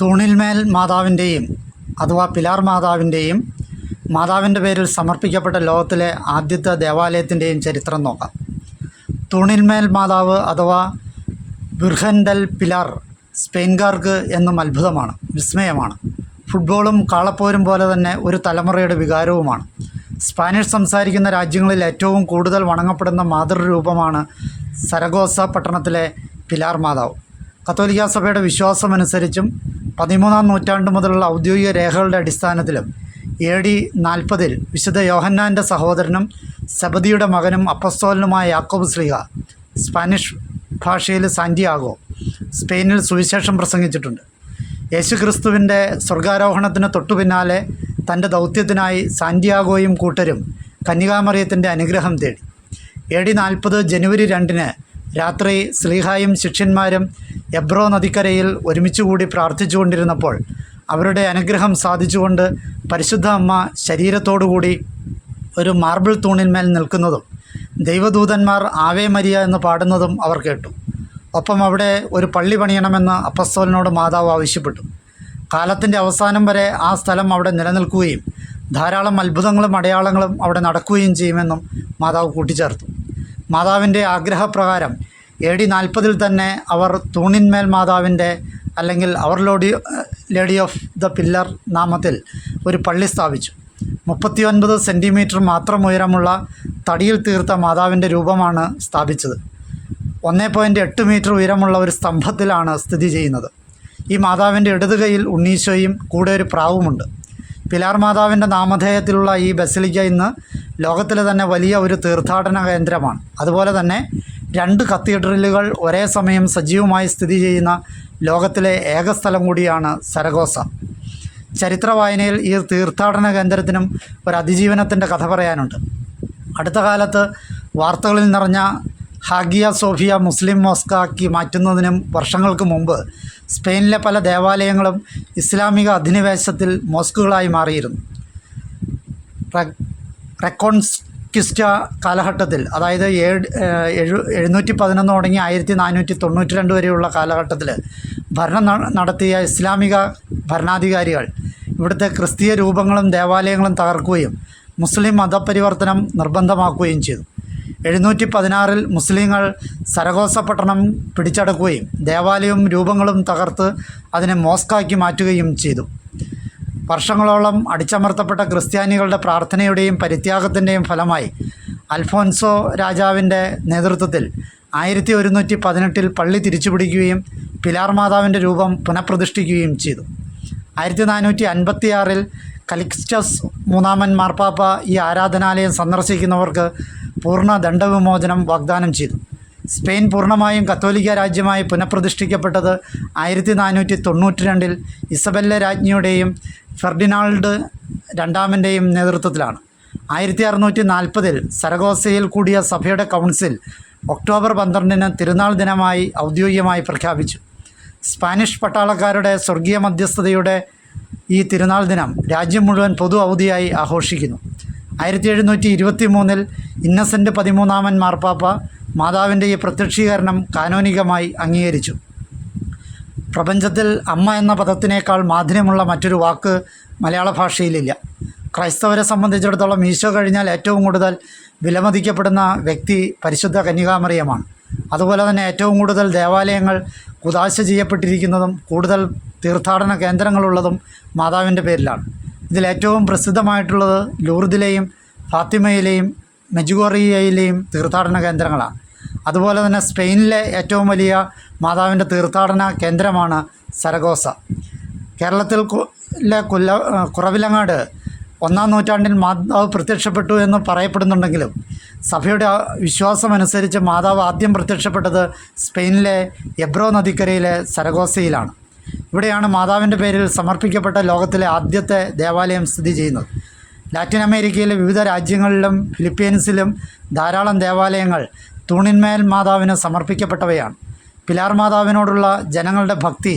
തൂണിൽമേൽ മാതാവിന്റെയും അഥവാ പിലാർ മാതാവിന്റെയും മാതാവിന്റെ പേരിൽ സമർപ്പിക്കപ്പെട്ട ലോകത്തിലെ ആദ്യത്തെ ദേവാലയത്തിന്റെയും ചരിത്രം നോക്കാം. തൂണിൽമേൽ മാതാവ് അഥവാ ബിർഹൻഡൽ പിലാർ സ്പെയിൻകാർക്ക് എന്നും അത്ഭുതമാണ് വിസ്മയമാണ്. ഫുട്ബോളും കാളപ്പോരും പോലെ തന്നെ ഒരു തലമുറയുടെ വികാരവുമാണ്. സ്പാനിഷ് സംസാരിക്കുന്ന രാജ്യങ്ങളിൽ ഏറ്റവും കൂടുതൽ വണങ്ങപ്പെടുന്ന മാതൃരൂപമാണ് സരഗോസ പട്ടണത്തിലെ പിലാർ മാതാവ്. കത്തോലിക്ക സഭയുടെ വിശ്വാസമനുസരിച്ചും പതിമൂന്നാം നൂറ്റാണ്ട് മുതലുള്ള ഔദ്യോഗിക രേഖകളുടെ അടിസ്ഥാനത്തിലും എ ഡി നാൽപ്പതിൽ വിശുദ്ധ യോഹന്നാന്റെ സഹോദരനും സബദിയുടെ മകനും അപ്പസ്തോലനുമായ യാക്കോബ് ശ്രീഹ സ്പാനിഷ് ഭാഷയിൽ സാന്റിയാഗോ സ്പെയിനിൽ സുവിശേഷം പ്രസംഗിച്ചിട്ടുണ്ട്. യേശുക്രിസ്തുവിന്റെ സ്വർഗാരോഹണത്തിന് തൊട്ടു പിന്നാലെ തന്റെ ദൗത്യത്തിനായി സാന്റിയാഗോയും കൂട്ടരും കന്യകാമറിയത്തിന്റെ അനുഗ്രഹം തേടി. എ ഡി നാൽപ്പത് ജനുവരി രണ്ടിന് രാത്രി ശ്രീഹായും ശിഷ്യന്മാരും എബ്രോ നദിക്കരയിൽ ഒരുമിച്ചുകൂടി പ്രാർത്ഥിച്ചുകൊണ്ടിരുന്നപ്പോൾ അവരുടെ അനുഗ്രഹം സാധിച്ചുകൊണ്ട് പരിശുദ്ധ അമ്മ ശരീരത്തോടുകൂടി ഒരു മാർബിൾ തൂണിന്മേൽ നിൽക്കുന്നതും ദൈവദൂതന്മാർ ആവേ മരിയ എന്ന് പാടുന്നതും അവർ കേട്ടു. ഒപ്പം അവിടെ ഒരു പള്ളി പണിയണമെന്ന് അപ്പസ്തോലിനോട് മാതാവ് ആവശ്യപ്പെട്ടു. കാലത്തിന്റെ അവസാനം വരെ ആ സ്ഥലം അവിടെ നിലനിൽക്കുകയും ധാരാളം അത്ഭുതങ്ങളും അടയാളങ്ങളും അവിടെ നടക്കുകയും ചെയ്യുമെന്നും മാതാവ് കൂട്ടിച്ചേർത്തു. മാതാവിന്റെ ആഗ്രഹപ്രകാരം എ ഡി നാൽപ്പതിൽ തന്നെ അവർ തൂണിന്മേൽ മാതാവിന്റെ അല്ലെങ്കിൽ അവർ ലോഡി ലേഡി ഓഫ് ദ പില്ലർ നാമത്തിൽ ഒരു പള്ളി സ്ഥാപിച്ചു. മുപ്പത്തിയൊൻപത് സെന്റിമീറ്റർ മാത്രം ഉയരമുള്ള തടിയിൽ തീർത്ത മാതാവിന്റെ രൂപമാണ് സ്ഥാപിച്ചത്. ഒന്നേ പോയിന്റ് എട്ട് മീറ്റർ ഉയരമുള്ള ഒരു സ്തംഭത്തിലാണ് സ്ഥിതി ചെയ്യുന്നത്. ഈ മാതാവിന്റെ ഇടത് കൈയിൽ ഉണ്ണീശോയും കൂടെ ഒരു പ്രാവുമുണ്ട്. പിലാർ മാതാവിന്റെ നാമധേയത്തിലുള്ള ഈ ബസലിക്ക ഇന്ന് ലോകത്തിലെ തന്നെ വലിയ ഒരു തീർത്ഥാടന കേന്ദ്രമാണ്. അതുപോലെ തന്നെ രണ്ട് കത്തീഡ്രലുകൾ ഒരേ സമയം സജീവമായി സ്ഥിതി ചെയ്യുന്ന ലോകത്തിലെ ഏക സ്ഥലം കൂടിയാണ് സരഗോസ. ചരിത്ര വായനയിൽ ഈ തീർത്ഥാടന കേന്ദ്രത്തിനും ഒരു അതിജീവനത്തിന്റെ കഥ പറയാനുണ്ട്. അടുത്ത കാലത്ത് വാർത്തകളിൽ നിറഞ്ഞ ഹാഗിയ സോഫിയ മുസ്ലിം മോസ്കാക്കി മാറ്റുന്നതിനും വർഷങ്ങൾക്ക് മുമ്പ് സ്പെയിനിലെ പല ദേവാലയങ്ങളും ഇസ്ലാമിക അധിനിവേശത്തിൽ മോസ്കുകളായി മാറിയിരുന്നു. റെ- റെക്കോൺസ്കിസ്റ്റ കാലഘട്ടത്തിൽ അതായത് എഴു എഴുന്നൂറ്റി പതിനൊന്ന് തുടങ്ങി ആയിരത്തി നാനൂറ്റി തൊണ്ണൂറ്റി രണ്ട് വരെയുള്ള കാലഘട്ടത്തിൽ ഭരണം നടത്തിയ ഇസ്ലാമിക ഭരണാധികാരികൾ ഇവിടുത്തെ ക്രിസ്തീയ രൂപങ്ങളും ദേവാലയങ്ങളും തകർക്കുകയും മുസ്ലിം മതപരിവർത്തനം നിർബന്ധമാക്കുകയും ചെയ്തു. എഴുന്നൂറ്റി പതിനാറിൽ മുസ്ലിങ്ങൾ സരഗോസ പട്ടണം പിടിച്ചടക്കുകയും ദേവാലയവും രൂപങ്ങളും തകർത്ത് അതിനെ മോസ്കാക്കി മാറ്റുകയും ചെയ്തു. വർഷങ്ങളോളം അടിച്ചമർത്തപ്പെട്ട ക്രിസ്ത്യാനികളുടെ പ്രാർത്ഥനയുടെയും പരിത്യാഗത്തിന്റെയും ഫലമായി അൽഫോൻസോ രാജാവിന്റെ നേതൃത്വത്തിൽ ആയിരത്തി ഒരുന്നൂറ്റി പതിനെട്ടിൽ പള്ളി തിരിച്ചുപിടിക്കുകയും പിലാർ മാതാവിന്റെ രൂപം പുനഃപ്രതിഷ്ഠിക്കുകയും ചെയ്തു. ആയിരത്തി നാനൂറ്റി അൻപത്തിയാറിൽ കലിക്സ്റ്റസ് മൂന്നാമൻ മാർപ്പാപ്പ ഈ ആരാധനാലയം സന്ദർശിക്കുന്നവർക്ക് പൂർണ ദണ്ഡവിമോചനം വാഗ്ദാനം ചെയ്തു. സ്പെയിൻ പൂർണമായും കത്തോലിക്ക രാജ്യമായി പുനഃപ്രതിഷ്ഠിക്കപ്പെട്ടത് ആയിരത്തി നാനൂറ്റി തൊണ്ണൂറ്റി രണ്ടിൽ ഇസബെല്ല രാജ്ഞിയുടെയും ഫെർഡിനാൾഡ് രണ്ടാമന്റെയും നേതൃത്വത്തിലാണ്. ആയിരത്തി അറുന്നൂറ്റി നാൽപ്പതിൽ സരഗോസയിൽ കൂടിയ സഭയുടെ കൗൺസിൽ ഒക്ടോബർ പന്ത്രണ്ടിന് തിരുനാൾ ദിനമായി ഔദ്യോഗികമായി പ്രഖ്യാപിച്ചു. സ്പാനിഷ് പട്ടാളക്കാരുടെ സ്വർഗീയ മധ്യസ്ഥതയുടെ ഈ തിരുനാൾ ദിനം രാജ്യം മുഴുവൻ പൊതു അവധിയായി ആഘോഷിക്കുന്നു. ആയിരത്തി എഴുന്നൂറ്റി ഇരുപത്തി മൂന്നിൽ ഇന്നസെന്റ് പതിമൂന്നാമൻ മാർപ്പാപ്പ മാതാവിന്റെ ഈ പ്രത്യക്ഷീകരണം കാനോനികമായി അംഗീകരിച്ചു. പ്രപഞ്ചത്തിൽ അമ്മ എന്ന പദത്തിനേക്കാൾ മാധുര്യമുള്ള മറ്റൊരു വാക്ക് മലയാള ഭാഷയിലില്ല. ക്രൈസ്തവരെ സംബന്ധിച്ചിടത്തോളം ഈശോ കഴിഞ്ഞാൽ ഏറ്റവും കൂടുതൽ വിലമതിക്കപ്പെടുന്ന വ്യക്തി പരിശുദ്ധ കന്യകാമറിയമാണ്. അതുപോലെ തന്നെ ഏറ്റവും കൂടുതൽ ദേവാലയങ്ങൾ കുതാശ ചെയ്യപ്പെട്ടിരിക്കുന്നതും കൂടുതൽ തീർത്ഥാടന കേന്ദ്രങ്ങളുള്ളതും മാതാവിന്റെ പേരിലാണ്. ഇതിലേറ്റവും പ്രസിദ്ധമായിട്ടുള്ളത് ലൂർദിലെയും ഫാത്തിമയിലെയും മെജുഗോറിയയിലെയും തീർത്ഥാടന കേന്ദ്രങ്ങളാണ്. അതുപോലെ തന്നെ സ്പെയിനിലെ ഏറ്റവും വലിയ മാതാവിന്റെ തീർത്ഥാടന കേന്ദ്രമാണ് സരഗോസ. കേരളത്തിൽ കൊല്ല കുറവിലങ്ങാട് ഒന്നാം നൂറ്റാണ്ടിൽ മാതാവ് പ്രത്യക്ഷപ്പെട്ടു എന്ന് പറയപ്പെടുന്നുണ്ടെങ്കിലും സഭയുടെ വിശ്വാസമനുസരിച്ച് മാതാവ് ആദ്യം പ്രത്യക്ഷപ്പെട്ടത് സ്പെയിനിലെ എബ്രോ നദിക്കരയിലെ സരഗോസയിലാണ്. ഇവിടെയാണ് മാതാവിന്റെ പേരിൽ സമർപ്പിക്കപ്പെട്ട ലോകത്തിലെ ആദ്യത്തെ ദേവാലയം സ്ഥിതി ചെയ്യുന്നത്. ലാറ്റിൻ അമേരിക്കയിലെ വിവിധ രാജ്യങ്ങളിലും ഫിലിപ്പീൻസിലും ധാരാളം ദേവാലയങ്ങൾ തൂണിന്മേൽ മാതാവിന് സമർപ്പിക്കപ്പെട്ടവയാണ്. പിലാർ മാതാവിനോടുള്ള ജനങ്ങളുടെ ഭക്തി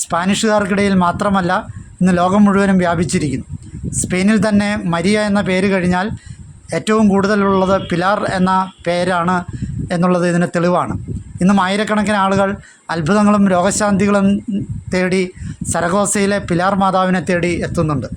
സ്പാനിഷുകാർക്കിടയിൽ മാത്രമല്ല ഇന്ന് ലോകം മുഴുവനും വ്യാപിച്ചിരിക്കുന്നു. സ്പെയിനിൽ തന്നെ മരിയ എന്ന പേര് കഴിഞ്ഞാൽ ഏറ്റവും കൂടുതലുള്ളത് പിലാർ എന്ന പേരാണ് എന്നുള്ളത് ഇതിന് തെളിവാണ്. ഇന്നും ആയിരക്കണക്കിന് ആളുകൾ അത്ഭുതങ്ങളും രോഗശാന്തികളും തേടി സരഗോസയിലെ പിലാർ മാതാവിനെ തേടി എത്തുന്നുണ്ട്.